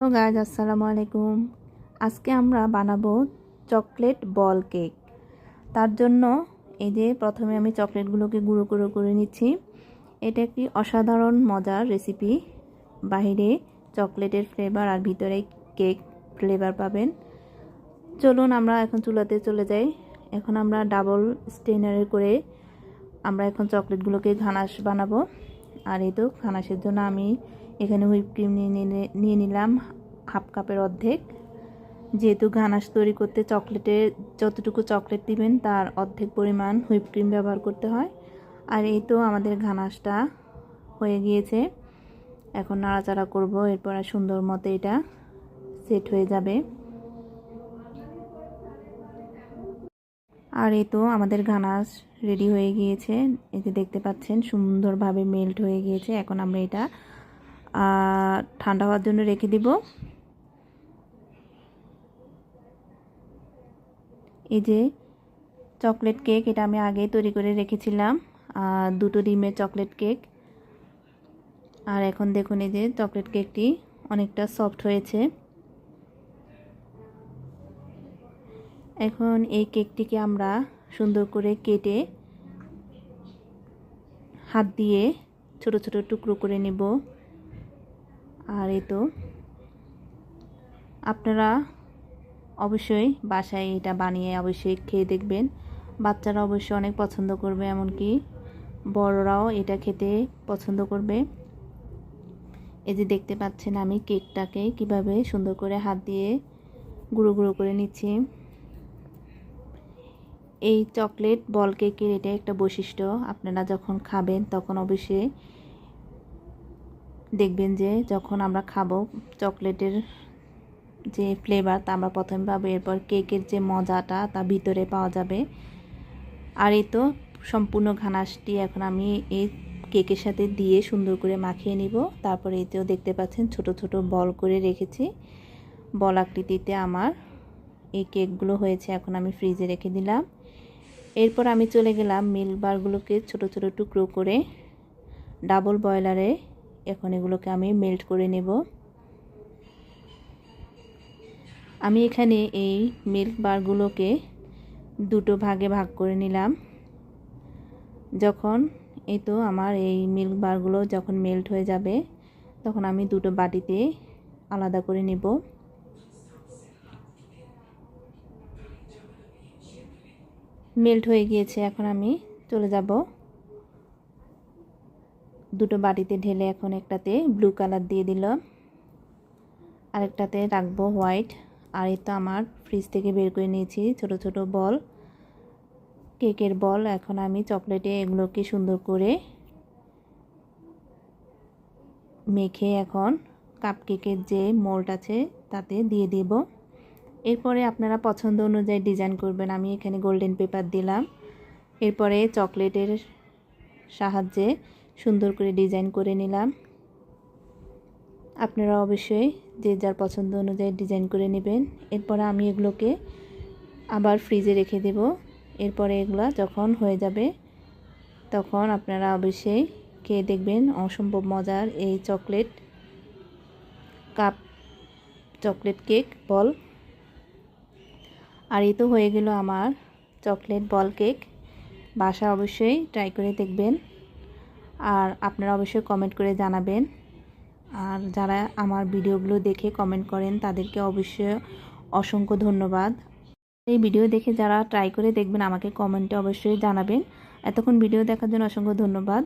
তো গাইজ আসসালামু আলাইকুম। আজকে আমরা বানাবো চকলেট বল কেক। তার জন্য এই যে প্রথমে আমি চকলেটগুলোকে গুঁড়ো গুঁড়ো করে নিচ্ছি। এটা একটি অসাধারণ মজার রেসিপি বাইরে চকলেটের ফ্লেভার আর ভিতরে কেক ফ্লেভার পাবেন। চলুন আমরা এখন চুলাতে চলে যাই। এখন আমরা ডাবল স্টেনারে করে আমরা এখন চকলেটগুলোকে ঘানাস বানাবো। আর এই তো ঘানাসের জন্য আমি এখানে হুইপ ক্রিম নিয়ে নিয়ে নিলাম হাফ কাপের অর্ধেক। যেহেতু ঘানাস তৈরি করতে চকলেটে যতটুকু চকলেট দিবেন, তার অর্ধেক পরিমাণ হুইপ ক্রিম ব্যবহার করতে হয়। আর এই তো আমাদের ঘানাসটা হয়ে গিয়েছে। এখন নাড়াচাড়া করব, এরপর সুন্দর মতো এটা সেট হয়ে যাবে। আর এই তো আমাদের ঘানাস রেডি হয়ে গিয়েছে। যে দেখতে পাচ্ছেন সুন্দরভাবে মেল্ট হয়ে গিয়েছে। এখন আমরা এটা ঠান্ডা হওয়ার জন্য রেখে দিব। এই যে চকলেট কেক, এটা আমি আগে তৈরি করে রেখেছিলাম। দুটো ডিমের চকলেট কেক। আর এখন দেখুন এই যে চকলেট কেকটি অনেকটা সফট হয়েছে। এখন এই কেকটিকে আমরা সুন্দর করে কেটে হাত দিয়ে ছোট ছোট টুকরো করে নেব। আর এই তো, আপনারা অবশ্যই বাসায় এটা বানিয়ে অবশ্যই খেয়ে দেখবেন। বাচ্চারা অবশ্যই অনেক পছন্দ করবে, এমনকি বড়রাও এটা খেতে পছন্দ করবে। এই যে দেখতে পাচ্ছেন আমি কেকটাকে কীভাবে সুন্দর করে হাত দিয়ে গুঁড়ো গুঁড়ো করে নিচ্ছি। এই চকলেট বল কেকের এটা একটা বৈশিষ্ট্য, আপনারা যখন খাবেন তখন অবশ্যই দেখবেন যে যখন আমরা খাব চকলেটের যে ফ্লেভার তা আমরা প্রথমে পাবো, এরপর কেকের যে মজাটা, তা ভিতরে পাওয়া যাবে। আর এই তো সম্পূর্ণ ঘানাসটি এখন আমি এই কেকের সাথে দিয়ে সুন্দর করে মাখিয়ে নিব। তারপরে এতেও দেখতে পাচ্ছেন ছোট ছোট বল করে রেখেছি। বল আকৃতিতে আমার এই কেকগুলো হয়েছে, এখন আমি ফ্রিজে রেখে দিলাম। এরপর আমি চলে গেলাম মিল্ক বারগুলোকে ছোট ছোট টুকরো করে ডাবল বয়লারে এখন এগুলোকে আমি মেল্ট করে নেব। আমি এখানে এই মিল্ক বারগুলোকে দুটো ভাগে ভাগ করে নিলাম। যখন এই তো আমার এই মিল্ক বারগুলো যখন মেল্ট হয়ে যাবে, তখন আমি দুটো বাটিতে আলাদা করে নেব। মেল্ট হয়ে গিয়েছে, এখন আমি চলে যাব। দুটো বাটিতে ঢেলে এখন একটাতে ব্লু কালার দিয়ে দিল। আরেকটাতে রাখব হোয়াইট আর এই তো আমার ফ্রিজ থেকে বের করে নিয়েছি ছোট ছোট বল। কেকের বল এখন আমি চকলেটে এগুলোকে সুন্দর করে মেখে এখন কাপ কেকের যে মোল্ড আছে তাতে দিয়ে দেব। এরপরে আপনারা পছন্দ অনুযায়ী ডিজাইন করবেন। আমি এখানে গোল্ডেন পেপার দিলাম। এরপরে চকলেটের সাহায্যে সুন্দর করে ডিজাইন করে নিলাম। আপনারা অবশ্যই যে যার পছন্দ অনুযায়ী ডিজাইন করে নেবেন। এরপরে আমি এগুলোকে আবার ফ্রিজে রেখে দেব। এরপরে এগুলো যখন হয়ে যাবে, তখন আপনারা অবশ্যই খেয়ে দেখবেন অসম্ভব মজার এই chocolate cup, chocolate cake, ball. আর এই তো হয়ে গেল আমার চকলেট বল কেক। বাসা অবশ্যই ট্রাই করে দেখবেন। আর আপনারা অবশ্যই কমেন্ট করে জানাবেন। আর যারা আমার ভিডিওগুলো দেখে কমেন্ট করেন, তাদেরকে অবশ্যই অসংখ্য ধন্যবাদ। এই ভিডিও দেখে যারা ট্রাই করে দেখবেন, আমাকে কমেন্টে অবশ্যই জানাবেন। এতক্ষণ ভিডিও দেখার জন্য অসংখ্য ধন্যবাদ।